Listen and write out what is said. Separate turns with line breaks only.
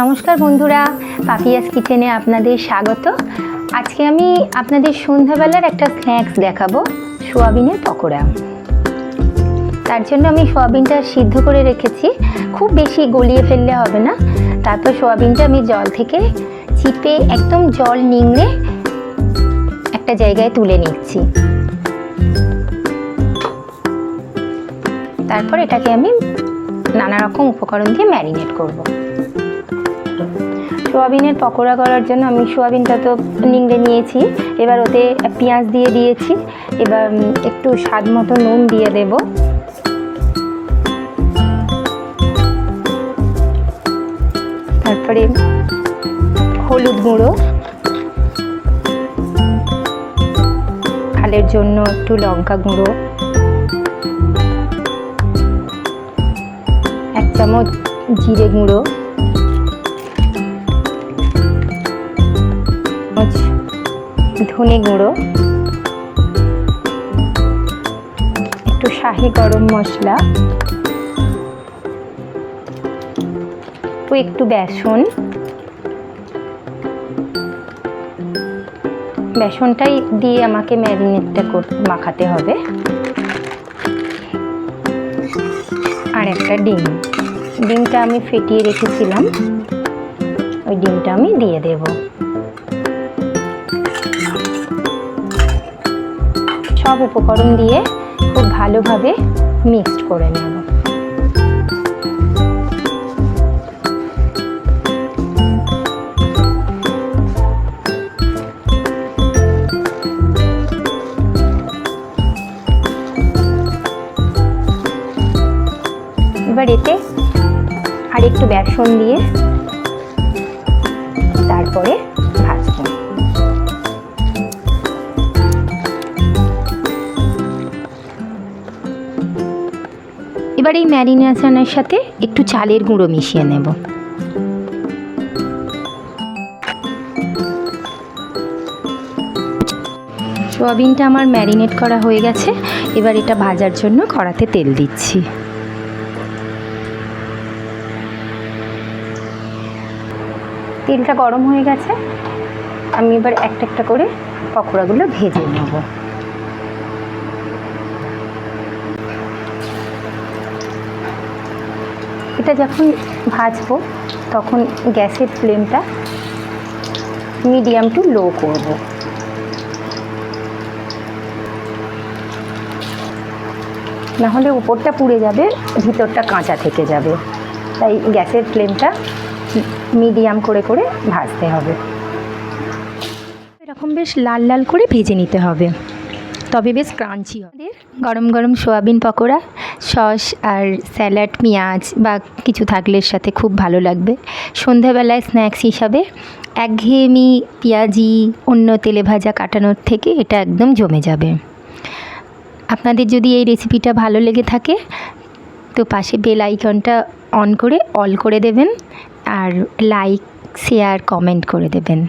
নমস্কার বন্ধুরা, পাপিয়াস কিচেনে আপনাদের স্বাগত। আজকে আমি আপনাদের সন্ধ্যাবেলার একটা স্ন্যাক্স দেখাবো সোয়াবিনের পকোড়া। তার জন্য আমি সোয়াবিনটা সিদ্ধ করে রেখেছি। খুব বেশি গলিয়ে ফেললে হবে না। তারপর সোয়াবিনটা আমি জল থেকে চিপে একদম জল নিংড়ে একটা জায়গায় তুলে নিচ্ছি। তারপর এটাকে আমি নানা রকম উপকরণ দিয়ে ম্যারিনেট করব। সোয়াবিনের পকোড়া করার জন্য আমি সোয়াবিনটা তো নিংড়ে নিয়েছি। এবার ওতে পেঁয়াজ দিয়ে দিয়েছি। এবার একটু স্বাদ মতো নুন দিয়ে দেব। তারপরে হলুদ গুঁড়ো। ঝালের জন্য একটু লঙ্কা গুঁড়ো। এক চামচ জিরে গুঁড়ো। ধনে গুঁড়ো, একটু শাহি গরম মশলা একটু বেসন। বেসনটাই দিয়ে আমাকে ম্যারিনেটটা মাখাতে হবে। আর একটা ডিম। ডিমটা আমি ফেটিয়ে রেখেছিলাম। ওই ডিমটা আমি দিয়ে দেব। সব উপকরণ দিয়ে খুব ভালোভাবে মিক্সড করে নেব। এবার এতে আর একটু বেসন দিয়ে তারপরে এবার এই ম্যারিনেশনের সাথে একটু চালের গুঁড়ো মিশিয়ে নেব। সোয়াবিনটা আমার ম্যারিনেট করা হয়ে গেছে। এবার এটা ভাজার জন্য কড়াতে তেল দিচ্ছি। তেলটা গরম হয়ে গেছে। আমি এবার একটা একটা করে পকোড়াগুলো ভেজে নেব। এটা যখন ভাজবো, তখন গ্যাসের ফ্লেমটা মিডিয়াম টু লো করব। নাহলে উপরটা পুড়ে যাবে, ভিতরটা কাঁচা থেকে যাবে। তাই গ্যাসের ফ্লেমটা মিডিয়াম করে করে ভাজতে হবে। এরকম বেশ লাল লাল করে ভেজে নিতে হবে। তবে বেশ ক্রাঞ্চি হবে। গরম গরম সোয়াবিন পকোড়া সস আর স্যালাড, পেঁয়াজ বা কিছু থাকলে সাথে খুব ভালো লাগবে। সন্ধ্যাবেলায় স্ন্যাক্স হিসাবে একঘেয়েমি পেঁয়াজি, অন্য তেলে ভাজা কাটানোর থেকে এটা একদম জমে যাবে। আপনাদের যদি এই রেসিপিটা ভালো লেগে থাকে, তো পাশে বেল আইকনটা অন করে অল করে দেবেন আর লাইক, শেয়ার, কমেন্ট করে দেবেন।